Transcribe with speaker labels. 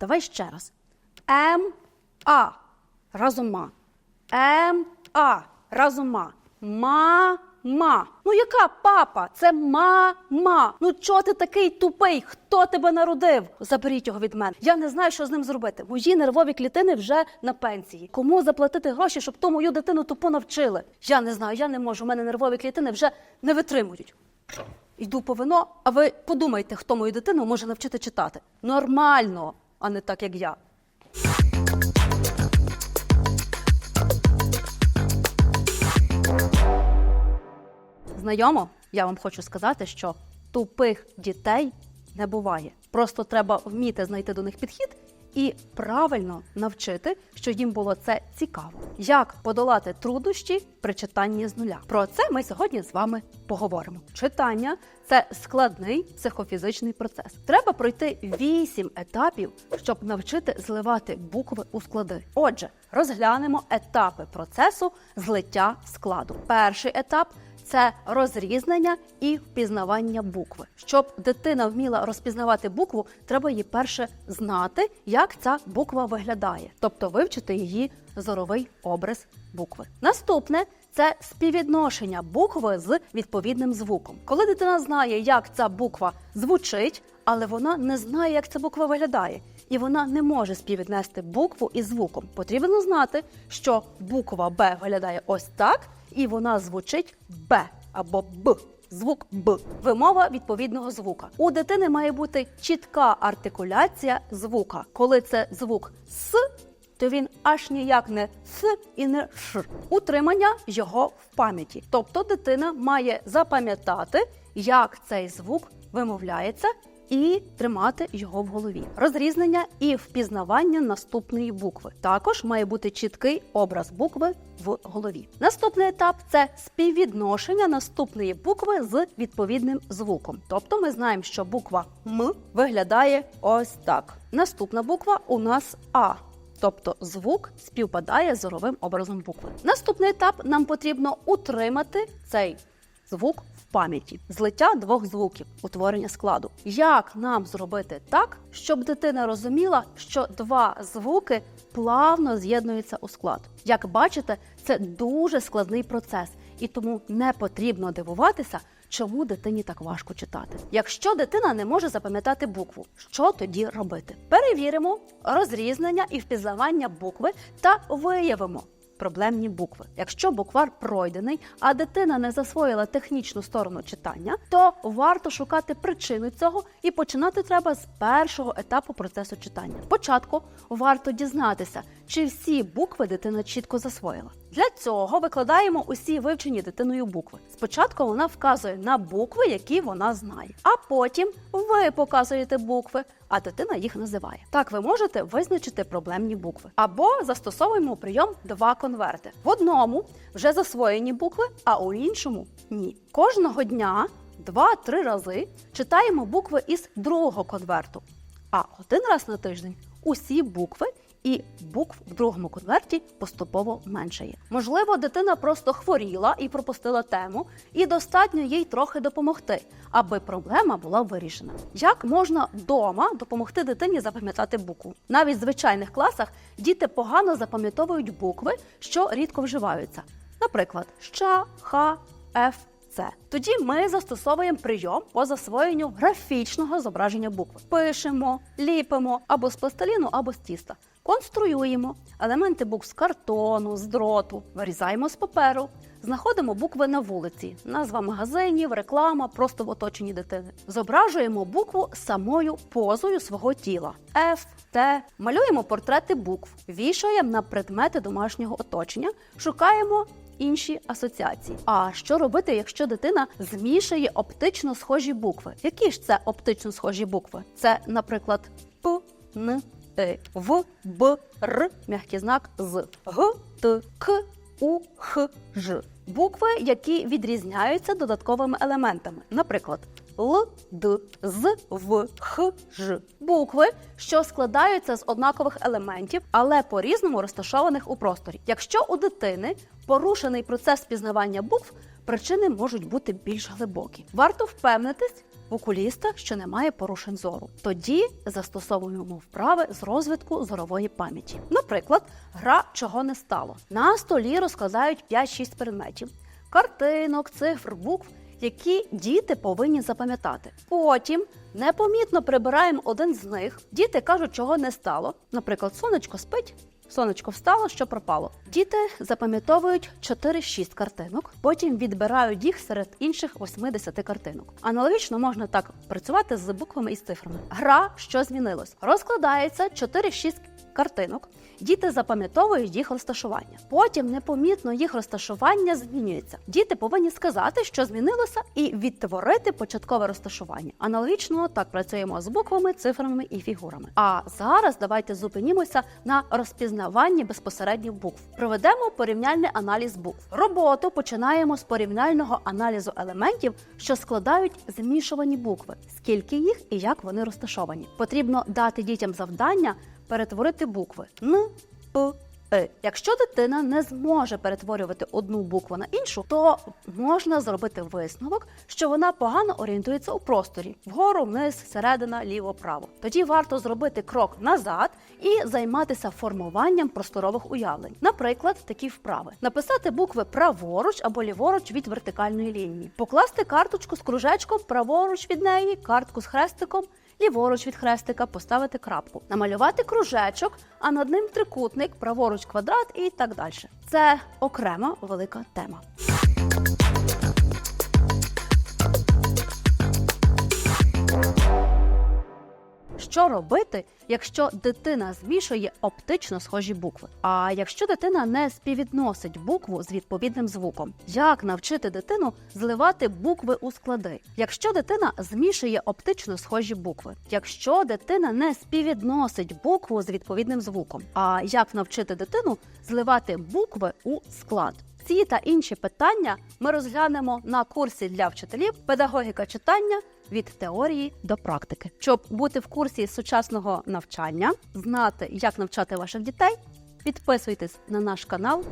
Speaker 1: Давай ще раз. Ма. М А. Разом ма. Ма. Ма. Ну яка папа? Це мама. Ну чого ти такий тупий? Хто тебе народив? Заберіть його від мене. Я не знаю, що з ним зробити. Мої нервові клітини вже на пенсії. Кому заплатити гроші, щоб ту мою дитину тупо навчили? Я не знаю, я не можу. У мене нервові клітини вже не витримують. Йду по вино, а ви подумайте, хто мою дитину може навчити читати. Нормально, а не так, як я. Знайомо, я вам хочу сказати, що тупих дітей не буває. Просто треба вміти знайти до них підхід і правильно навчити, щоб їм було це цікаво. Як подолати труднощі при читанні з нуля? Про це ми сьогодні з вами поговоримо. Читання це складний психофізичний процес. Треба пройти вісім етапів, щоб навчити зливати букви у склади. Отже, розглянемо етапи процесу злиття складу. Перший етап це розрізнення і впізнавання букви. Щоб дитина вміла розпізнавати букву, треба їй перше знати, як ця буква виглядає, тобто вивчити її зоровий образ букви. Наступне це співвідношення букви з відповідним звуком. Коли дитина знає, як ця буква звучить, але вона не знає, як ця буква виглядає. І вона не може співвіднести букву із звуком. Потрібно знати, що буква Б виглядає ось так, і вона звучить Б або Б. Звук Б. Вимова відповідного звука. У дитини має бути чітка артикуляція звука. Коли це звук С, то він аж ніяк не С і не Ш. Утримання його в пам'яті. Тобто дитина має запам'ятати, як цей звук вимовляється. І тримати його в голові. Розрізнення і впізнавання наступної букви. Також має бути чіткий образ букви в голові. Наступний етап це співвідношення наступної букви з відповідним звуком. Тобто ми знаємо, що буква М виглядає ось так. Наступна буква у нас А. Тобто звук співпадає з зоровим образом букви. Наступний етап нам потрібно утримати цей звук в пам'яті, злиття двох звуків, утворення складу. Як нам зробити так, щоб дитина розуміла, що два звуки плавно з'єднуються у склад? Як бачите, це дуже складний процес, і тому не потрібно дивуватися. Чому дитині так важко читати? Якщо дитина не може запам'ятати букву, що тоді робити? Перевіримо розрізнення і впізнавання букви та виявимо проблемні букви. Якщо буквар пройдений, а дитина не засвоїла технічну сторону читання, то варто шукати причину цього і починати треба з першого етапу процесу читання. Спочатку варто дізнатися, чи всі букви дитина чітко засвоїла. Для цього викладаємо усі вивчені дитиною букви. Спочатку вона вказує на букви, які вона знає, а потім ви показуєте букви, а дитина їх називає. Так ви можете визначити проблемні букви. Або застосовуємо прийом два конверти. В одному вже засвоєні букви, а у іншому ні. Кожного дня два-три рази читаємо букви із другого конверту, а один раз на тиждень усі букви. І букв в другому конверті поступово меншає. Можливо, дитина просто хворіла і пропустила тему, і достатньо їй трохи допомогти, аби проблема була вирішена. Як можна вдома допомогти дитині запам'ятати букву? Навіть в звичайних класах діти погано запам'ятовують букви, що рідко вживаються. Наприклад, ща, ха, ф. Це тоді ми застосовуємо прийом по засвоєнню графічного зображення букви. Пишемо, ліпимо або з пластиліну, або з тіста. Конструюємо елементи букв з картону, з дроту, вирізаємо з паперу, знаходимо букви на вулиці, назва магазинів, реклама, просто в оточенні дитини. Зображуємо букву самою позою свого тіла. Ф, Т. Малюємо портрети букв, вішаємо на предмети домашнього оточення, шукаємо інші асоціації. А що робити, якщо дитина змішує оптично схожі букви? Які ж це оптично схожі букви? Це, наприклад, П, Н, Е, В, Б, Р, м'який знак з Г, Т, К, У, Х, Ж. Букви, які відрізняються додатковими елементами. Наприклад, Л, Д, З, В, Х, Ж. Букви, що складаються з однакових елементів, але по-різному розташованих у просторі. Якщо у дитини порушений процес пізнавання букв, причини можуть бути більш глибокі. Варто впевнитись, в окуліста, що не має порушень зору. Тоді застосовуємо вправи з розвитку зорової пам'яті. Наприклад, гра чого не стало. На столі розкладають 5-6 предметів, картинок, цифр, букв, які діти повинні запам'ятати. Потім непомітно прибираємо один з них. Діти кажуть, чого не стало. Наприклад, сонечко спить. Сонечко встало, що пропало. Діти запам'ятовують 4-6 картинок, потім відбирають їх серед інших 80 картинок. Аналогічно можна так працювати з буквами і з цифрами. Гра, що змінилось, розкладається 4-6 картинок. Діти запам'ятовують їх розташування. Потім непомітно їх розташування змінюється. Діти повинні сказати, що змінилося, і відтворити початкове розташування. Аналогічно так працюємо з буквами, цифрами і фігурами. А зараз давайте зупинімося на розпізнаванні безпосередньо букв. Проведемо порівняльний аналіз букв. Роботу починаємо з порівняльного аналізу елементів, що складають змішувані букви, скільки їх і як вони розташовані. Потрібно дати дітям завдання перетворити букви Н, П, Е. Якщо дитина не зможе перетворювати одну букву на іншу, то можна зробити висновок, що вона погано орієнтується у просторі вгору, вниз, середина, ліво, право. Тоді варто зробити крок назад і займатися формуванням просторових уявлень. Наприклад, такі вправи: написати букви праворуч або ліворуч від вертикальної лінії, покласти карточку з кружечком праворуч від неї, картку з хрестиком ліворуч від хрестика поставити крапку, намалювати кружечок, а над ним трикутник, праворуч квадрат і так далі. Це окрема велика тема. Що робити, якщо дитина змішує оптично схожі букви? А якщо дитина не співвідносить букву з відповідним звуком, як навчити дитину зливати букви у склади? Якщо дитина змішує оптично схожі букви, якщо дитина не співвідносить букву з відповідним звуком, а як навчити дитину зливати букви у склад? Ці та інші питання ми розглянемо на курсі для вчителів педагогіка читання від теорії до практики. Щоб бути в курсі сучасного навчання, знати, як навчати ваших дітей, підписуйтесь на наш канал,